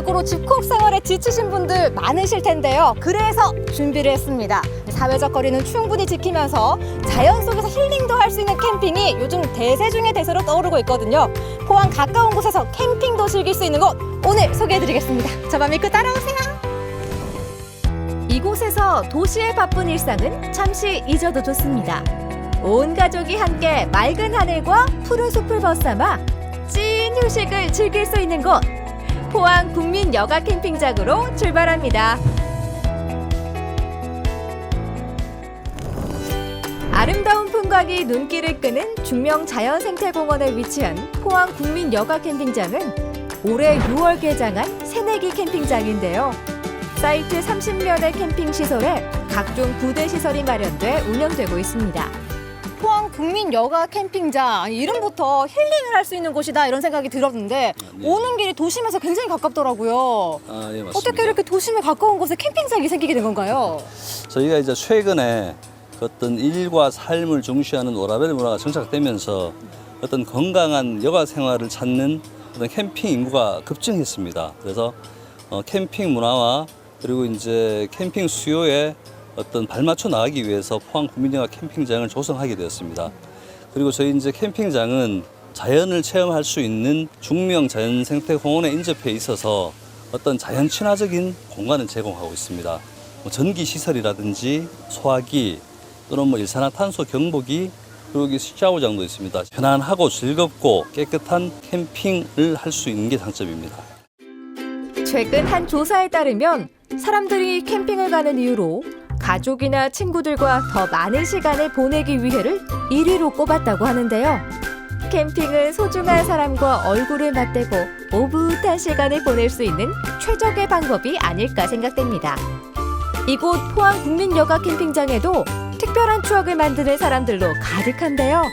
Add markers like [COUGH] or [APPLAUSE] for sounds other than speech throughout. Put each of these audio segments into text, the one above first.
코로나19로 집콕 생활에 지치신 분들 많으실 텐데요. 그래서 준비를 했습니다. 사회적 거리는 충분히 지키면서 자연 속에서 힐링도 할 수 있는 캠핑이 요즘 대세 중의 대세로 떠오르고 있거든요. 포항 가까운 곳에서 캠핑도 즐길 수 있는 곳 오늘 소개해드리겠습니다. 저만 믿고 따라오세요. 이곳에서 도시의 바쁜 일상은 잠시 잊어도 좋습니다. 온 가족이 함께 맑은 하늘과 푸른 숲을 벗삼아 찐 휴식을 즐길 수 있는 곳 포항 국민 여가 캠핑장으로 출발합니다. 아름다운 풍광이 눈길을 끄는 중명 자연생태공원에 위치한 포항 국민 여가 캠핑장은 올해 6월 개장한 새내기 캠핑장인데요. 사이트 30년의 캠핑 시설에 각종 부대 시설이 마련돼 운영되고 있습니다. 포항 국민 여가 캠핑장 이름부터 힐링을 할 수 있는 곳이다 이런 생각이 들었는데 네. 오는 길이 도심에서 굉장히 가깝더라고요. 아, 예, 맞습니다. 어떻게 이렇게 도심에 가까운 곳에 캠핑장이 생기게 된 건가요? 저희가 이제 최근에 그 어떤 일과 삶을 중시하는 오라벨 문화가 정착되면서 어떤 건강한 여가 생활을 찾는 어떤 캠핑 인구가 급증했습니다. 그래서 어, 캠핑 문화와 그리고 이제 캠핑 수요에 어떤 발맞춰 나가기 위해서 포항 국민영화 캠핑장을 조성하게 되었습니다. 그리고 저희 이제 캠핑장은 자연을 체험할 수 있는 중명 자연 생태 공원에 인접해 있어서 어떤 자연 친화적인 공간을 제공하고 있습니다. 뭐 전기 시설이라든지 소화기 또는 뭐 일산화탄소 경보기 그리고 여기 샤워장도 있습니다. 편안하고 즐겁고 깨끗한 캠핑을 할 수 있는 게 장점입니다. 최근 한 조사에 따르면 사람들이 캠핑을 가는 이유로 가족이나 친구들과 더 많은 시간을 보내기 위해를 1위로 꼽았다고 하는데요. 캠핑은 소중한 사람과 얼굴을 맞대고 오붓한 시간을 보낼 수 있는 최적의 방법이 아닐까 생각됩니다. 이곳 포항 국민여가 캠핑장에도 특별한 추억을 만드는 사람들로 가득한데요.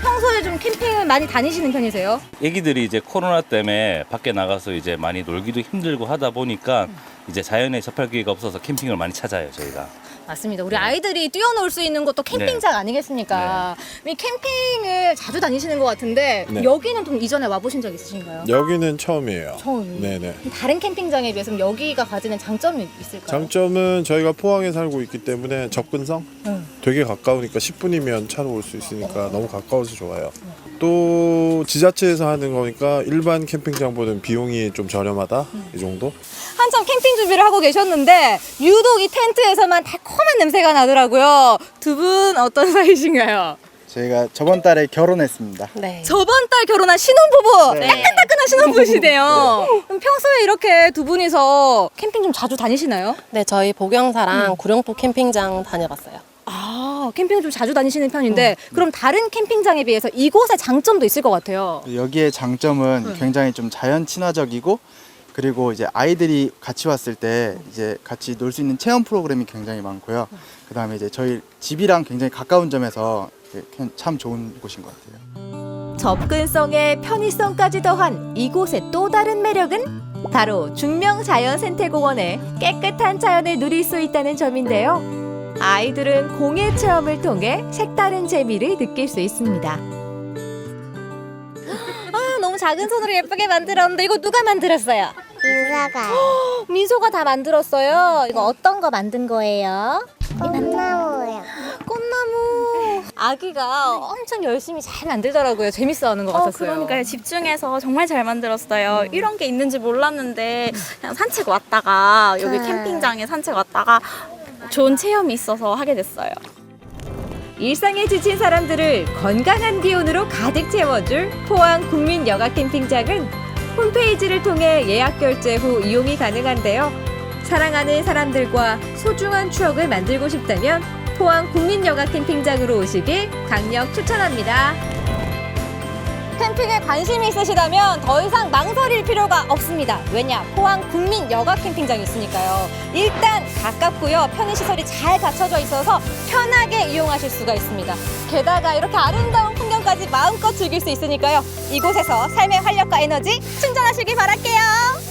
평소에 좀 캠핑을 많이 다니시는 편이세요? 애기들이 이제 코로나 때문에 밖에 나가서 이제 많이 놀기도 힘들고 하다 보니까 이제 자연에 접할 기회가 없어서 캠핑을 많이 찾아요 저희가. 맞습니다. 우리 아이들이 뛰어놀 수 있는 곳도 캠핑장 아니겠습니까? 이 캠핑을 자주 다니시는 것 같은데 네. 여기는 좀 이전에 와보신 적 있으신가요? 여기는 처음이에요. 처음. 네네. 다른 캠핑장에 비해서 여기가 가지는 장점이 있을까요? 장점은 저희가 포항에 살고 있기 때문에 접근성 응. 되게 가까우니까 10분이면 차로 올 수 있으니까 너무 가까워서 좋아요. 또 지자체에서 하는 거니까 일반 캠핑장보다는 비용이 좀 저렴하다 이 정도. 한참 캠핑 준비를 하고 계셨는데 유독 이 텐트에서만 달콤 한 냄새가 나더라고요. 두 분 어떤 [LAUGHS] 사이신가요? 저희가 저번 달에 결혼했습니다. 네. 저번 달 결혼한 신혼부부 네. 따끈따끈한 신혼부부시네요. 그럼 평소에 이렇게 두 분이서 캠핑 좀 자주 다니시나요? 네, 저희 보경사랑 구룡포 캠핑장 다녀봤어요. 아, 캠핑 좀 자주 다니시는 편인데 그럼 다른 캠핑장에 비해서 이곳의 장점도 있을 것 같아요. 여기의 장점은 굉장히 좀 자연 친화적이고 그리고 이제 아이들이 같이 왔을 때 이제 같이 놀 수 있는 체험 프로그램이 굉장히 많고요. 그 다음에 이제 저희 집이랑 굉장히 가까운 점에서 참 좋은 곳인 것 같아요. 접근성에 편의성까지 더한 이곳의 또 다른 매력은 바로 중명 자연생태공원의 깨끗한 자연을 누릴 수 있다는 점인데요. 아이들은 공예 체험을 통해 색다른 재미를 느낄 수 있습니다. 작은 손으로 예쁘게 만들었는데 이거 누가 만들었어요? 인사가 미소가 다 만들었어요. 이거 어떤 거 만든 거예요? 꽃나무예요. 꽃나무. 아기가 엄청 열심히 잘 만들더라고요. 재밌어 하는 것 어, 같았어요. 그러니까요. 집중해서 정말 잘 만들었어요. 이런 게 있는지 몰랐는데 그냥 산책 왔다가 여기 네. 캠핑장에 산책 왔다가 좋은 체험이 있어서 하게 됐어요. 일상에 지친 사람들을 건강한 기운으로 가득 채워줄 포항 국민 여가 캠핑장은 홈페이지를 통해 예약 결제 후 이용이 가능한데요. 사랑하는 사람들과 소중한 추억을 만들고 싶다면 포항 국민 여가 캠핑장으로 오시길 강력 추천합니다. 캠핑에 관심이 있으시다면 더 이상 망설 일 필요가 없습니다. 왜냐? 포항 국민 여가 캠핑장이 있으니까요. 일단 가깝고요. 편의 시설이 잘 갖춰져 있어서 편하게 이용하실 수가 있습니다. 게다가 이렇게 아름다운 풍경까지 마음껏 즐길 수 있으니까요. 이곳에서 삶의 활력과 에너지 충전하시길 바랄게요.